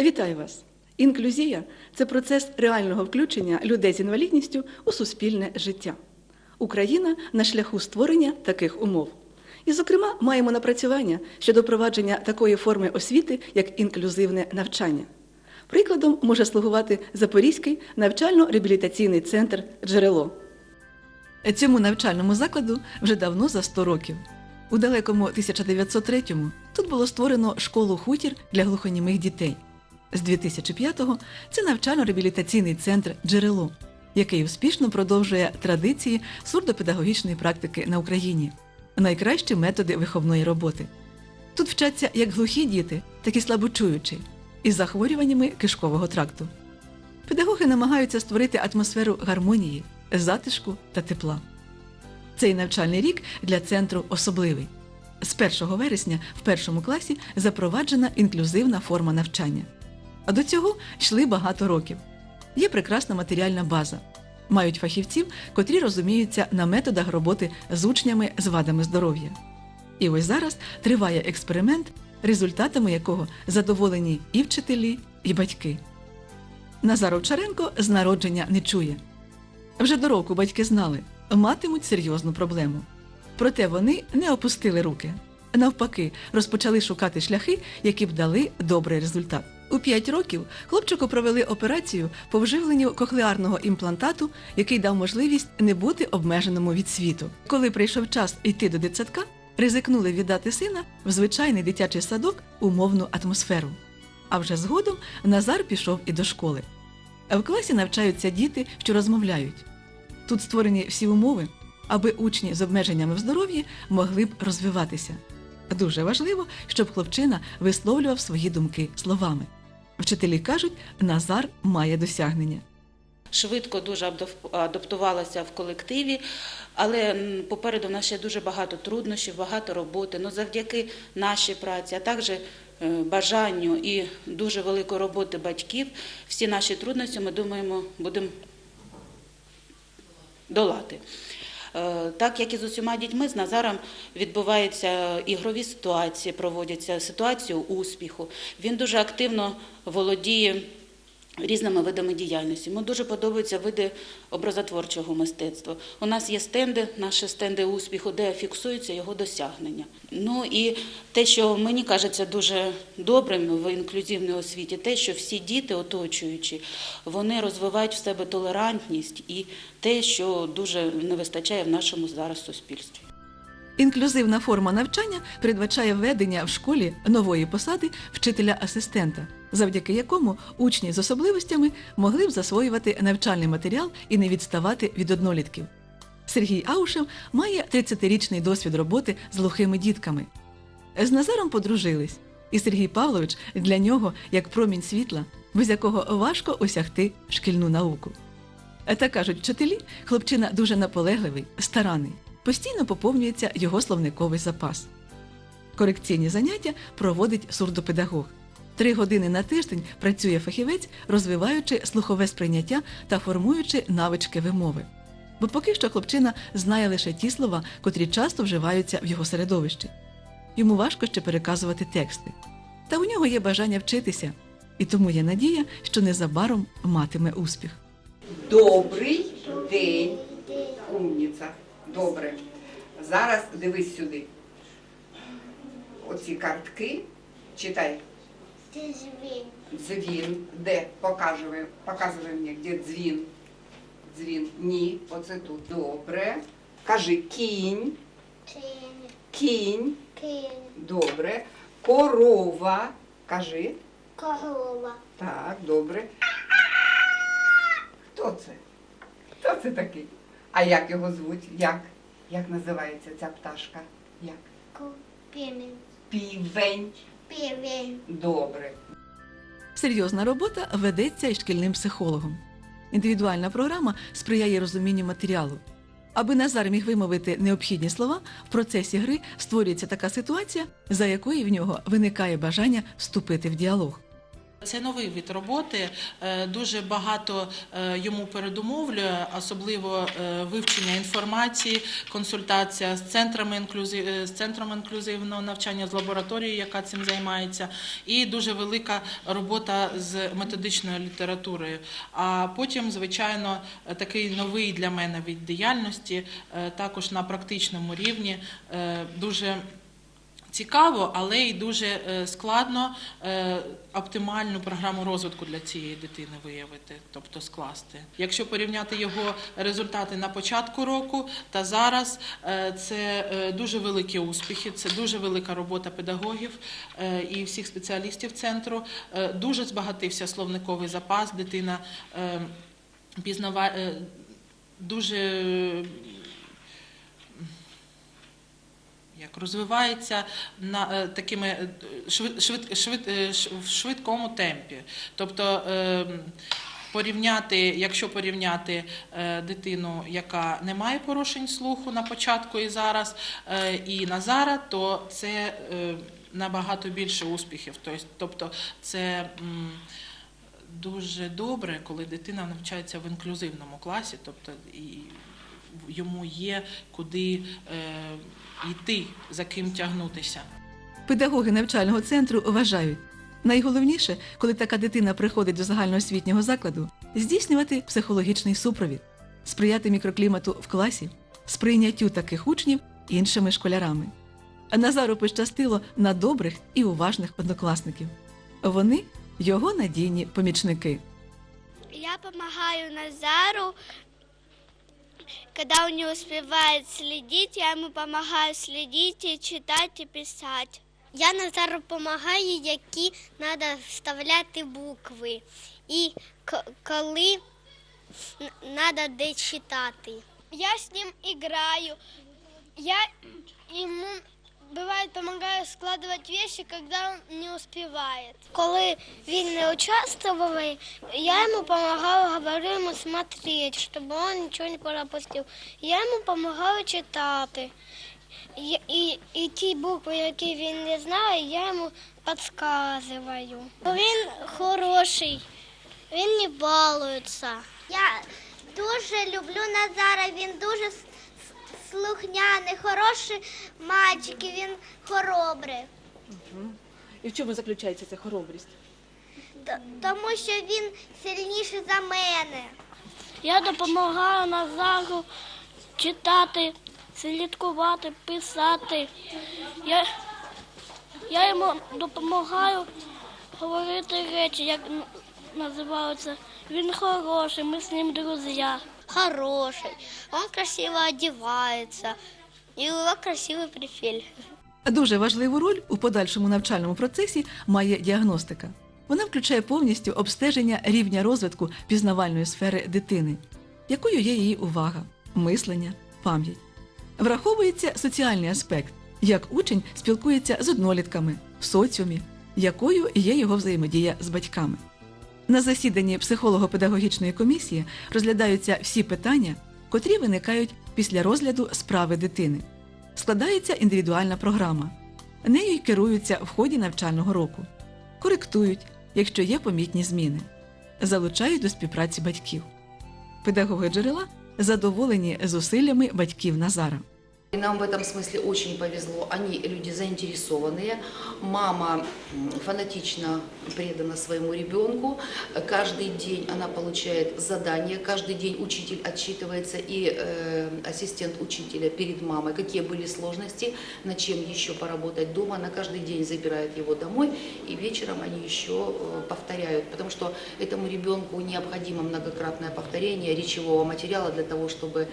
Вітаю вас! Інклюзія це процес реального включення людей з інвалідністю у суспільне життя. Україна на шляху створення таких умов. І, зокрема, маємо напрацювання щодо впровадження такої форми освіти, як інклюзивне навчання. Прикладом може слугувати Запорізький навчально-реабілітаційний центр Джерело. Цьому навчальному закладу вже давно за 100 років. У далекому 1903-му тут було створено школу хутір для глухонімих дітей. З 2005-го це навчально-реабілітаційний центр Джерело, який успішно продовжує традиції сурдопедагогічної практики на Україні, найкращі методи виховної роботи. Тут вчаться як глухі діти, так і слабочуючі, із захворюваннями кишкового тракту. Педагоги намагаються створити атмосферу гармонії, затишку та тепла. Цей навчальний рік для центру особливий. З 1 вересня в першому класі запроваджена інклюзивна форма навчання. А до цього йшли багато років. Є прекрасна матеріальна база. Мають фахівців, котрі розуміються на методах роботи з учнями з вадами здоров'я. І ось зараз триває експеримент, результатами якого задоволені і вчителі, і батьки. Назар Овчаренко з народження не чує. Вже до року батьки знали, матимуть серйозну проблему. Проте вони не опустили руки. Навпаки, розпочали шукати шляхи, які б дали добрий результат. У 5 років хлопчику провели операцію по вживленню кохлеарного імплантату, який дав можливість не бути обмеженому від світу. Коли прийшов час йти до дитсадка, ризикнули віддати сина в звичайний дитячий садок умовну атмосферу. А вже згодом Назар пішов і до школи. В класі навчаються діти, що розмовляють. Тут створені всі умови, аби учні з обмеженнями в здоров'ї могли б розвиватися. Дуже важливо, щоб хлопчина висловлював свої думки словами. Вчителі кажуть, Назар має досягнення. швидко дуже адап- адаптувалася в колективі, але попереду в нас ще дуже багато труднощів, багато роботи. Ну, завдяки нашій праці, а також е, бажанню і дуже великої роботи батьків, всі наші трудності, ми думаємо, будемо долати. Е, Так як і з усіма дітьми, з Назаром відбуваються ігрові ситуації, проводяться ситуацію успіху. Він дуже активно володіє різними видами діяльності. Йому дуже подобаються види образотворчого мистецтва. У нас є стенди, наші стенди успіху, де фіксуються його досягнення. Ну і те, що мені кажеться дуже добрим в інклюзивній освіті, те, що всі діти, оточуючі, вони розвивають в себе толерантність і те, що дуже не вистачає в нашому зараз суспільстві. Інклюзивна форма навчання передбачає введення в школі нової посади вчителя-асистента, завдяки якому учні з особливостями могли б засвоювати навчальний матеріал і не відставати від однолітків. Сергій Аушев має 30-річний досвід роботи з глухими дітками. З Назаром подружились, і Сергій Павлович для нього як промінь світла, без якого важко осягти шкільну науку. Та кажуть вчителі, хлопчина дуже наполегливий, старанний. Постійно поповнюється його словниковий запас. Корекційні заняття проводить сурдопедагог. Три години на тиждень працює фахівець, розвиваючи слухове сприйняття та формуючи навички вимови. Бо поки що хлопчина знає лише ті слова, котрі часто вживаються в його середовищі. Йому важко ще переказувати тексти. Та у нього є бажання вчитися, і тому є надія, що незабаром матиме успіх. Добрий день, умніця. Добре. Зараз дивись сюди. Оці картки. Читай. Дзвін. Дзвін. Де? Показуй, показуй мені, де дзвін. Дзвін. Ні, оце тут. Добре. Кажи кінь. Тин. Кінь. Кин. Добре. Корова. Кажи. Корова. Так, добре. Хто це? Хто це такий? А як його звуть? Як? Як називається ця пташка? Як? Купінин. Півень. Півень. Добре. Серйозна робота ведеться і шкільним психологом. Індивідуальна програма сприяє розумінню матеріалу. Аби Назар міг вимовити необхідні слова, в процесі гри створюється така ситуація, за якої в нього виникає бажання вступити в діалог. Це новий вид роботи. е, Дуже багато е, йому передумовлює, особливо е, вивчення інформації, консультація з центрами інклюзив, з центром інклюзивного навчання, з лабораторією, яка цим займається, і дуже велика робота з методичною літературою. А потім, звичайно, такий новий для мене від діяльності, також на практичному рівні, дуже. Цікаво, але й дуже е, складно е, оптимальну програму розвитку для цієї дитини виявити, тобто скласти. Якщо порівняти його результати на початку року та зараз, е, це дуже великі успіхи, це дуже велика робота педагогів і всіх спеціалістів центру. Дуже збагатився словниковий запас. Дитина пізнава дуже як розвивається на е, такими е, швид, швид, е, в швидкому темпі. Тобто е, порівняти, якщо порівняти дитину, яка не має порушень слуху на початку і зараз, і на зараз, то це набагато більше успіхів. Тобто це дуже добре, коли дитина навчається в інклюзивному класі, тобто і йому є куди е, йти, за ким тягнутися. Педагоги навчального центру вважають, найголовніше, коли така дитина приходить до загальноосвітнього закладу, здійснювати психологічний супровід, сприяти мікроклімату в класі, сприйняттю таких учнів іншими школярами. Назару пощастило на добрих і уважних однокласників. Вони його надійні помічники. Я помогаю Назару, когда он не успевает следить, я ему помогаю следить и читать и писать. Я Назару допомагаю, які треба вставляти букви. І коли треба де читати. Я з ним граю. Я ему бывает помогаю складывать вещи, когда он не успевает. Коли він не участвовал, я ему помогаю, говорю ему смотреть, чтобы он ничего не пропустил. Я ему помогаю читати. І, і, і ті букви, які він не знає, я йому підказую. Він хороший, він не балується. Я дуже люблю Назара, він дуже с- с- слухняний, хороший мальчик, і він хоробрий. І в чому заключається ця хоробрість? Т- Тому що він сильніший за мене. Я допомагаю Назару читати, слідкувати, писати. Я, я йому допомагаю говорити речі, як називаються. Він хороший, ми з ним друзі. Хороший, он красиво одевается, и у него красивый профиль. Дуже важливу роль у подальшому навчальному процесі має діагностика. Вона включає повністю обстеження рівня розвитку пізнавальної сфери дитини, якою є її увага, мислення, пам'ять. Враховується соціальний аспект, як учень спілкується з однолітками в соціумі, якою є його взаємодія з батьками. На засіданні психолого-педагогічної комісії розглядаються всі питання, котрі виникають після розгляду справи дитини. Складається індивідуальна програма. Нею й керуються в ході навчального року, коректують, якщо є помітні зміни, залучають до співпраці батьків. Педагоги джерела задоволені зусиллями батьків Назара. И нам в этом смысле очень повезло. Они люди заинтересованные. Мама фанатично предана своему ребенку. Каждый день она получает задание, каждый день учитель отчитывается и э, ассистент учителя перед мамой, какие были сложности, над чем еще поработать дома. Она каждый день забирает его домой и вечером они еще э, повторяют, потому что этому ребенку необходимо многократное повторение речевого материала для того, чтобы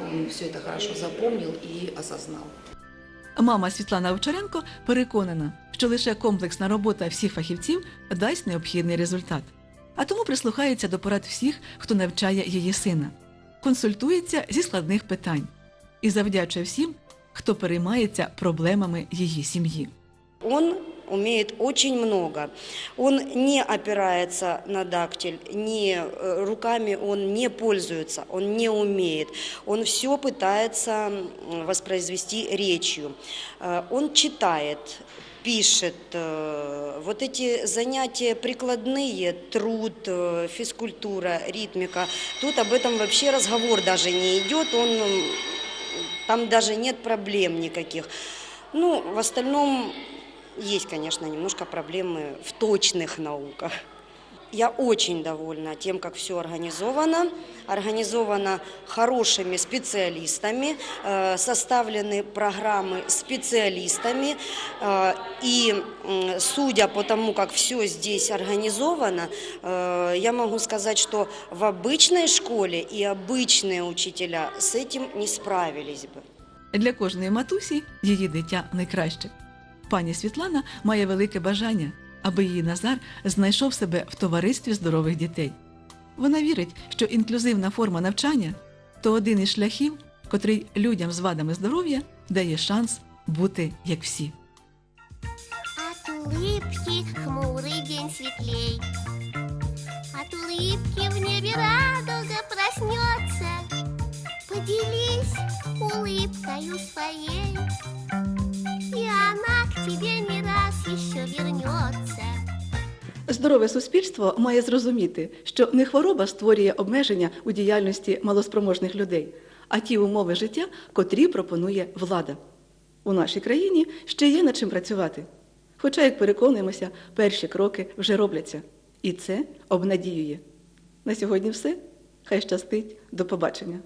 он все это хорошо запомнил и осознал. Мама Світлана Овчаренко переконана, що лише комплексна робота всіх фахівців дасть необхідний результат. А тому прислухається до порад всіх, хто навчає її сина, консультується зі складних питань і завдячує всім, хто переймається проблемами її сім'ї. Он умеет очень много. Он не опирается на дактиль, не, э, руками он не пользуется, он не умеет. Он все пытается воспроизвести речью. Э, Он читает, пишет. Э, Вот эти занятия прикладные, труд, физкультура, ритмика, тут об этом вообще разговор даже не идет, он, там даже нет проблем никаких. Ну, в остальном есть, конечно, немножко проблемы в точных науках. Я очень довольна тем, как все организовано. Организовано хорошими специалистами, э, составлены программы специалистами. э, И м, судя по тому, как все здесь организовано, э, я могу сказать, что в обычной школе и обычные учителя с этим не справились бы. Для кожної матусі її дитя найкраще. Пані Світлана має велике бажання, аби її Назар знайшов себе в товаристві здорових дітей. Вона вірить, що інклюзивна форма навчання то один із шляхів, котрий людям з вадами здоров'я дає шанс бути як всі. От улыбки хмурый день светлей. От улыбки в небе радуга проснется. Поделись улыбкою своей, и она тебе не раз еще вернется. Здорове суспільство має зрозуміти, що не хвороба створює обмеження у діяльності малоспроможних людей, а ті умови життя, котрі пропонує влада. У нашій країні ще є над чим працювати. Хоча, як переконуємося, перші кроки вже робляться. І це обнадіює. На сьогодні все. Хай щастить. До побачення.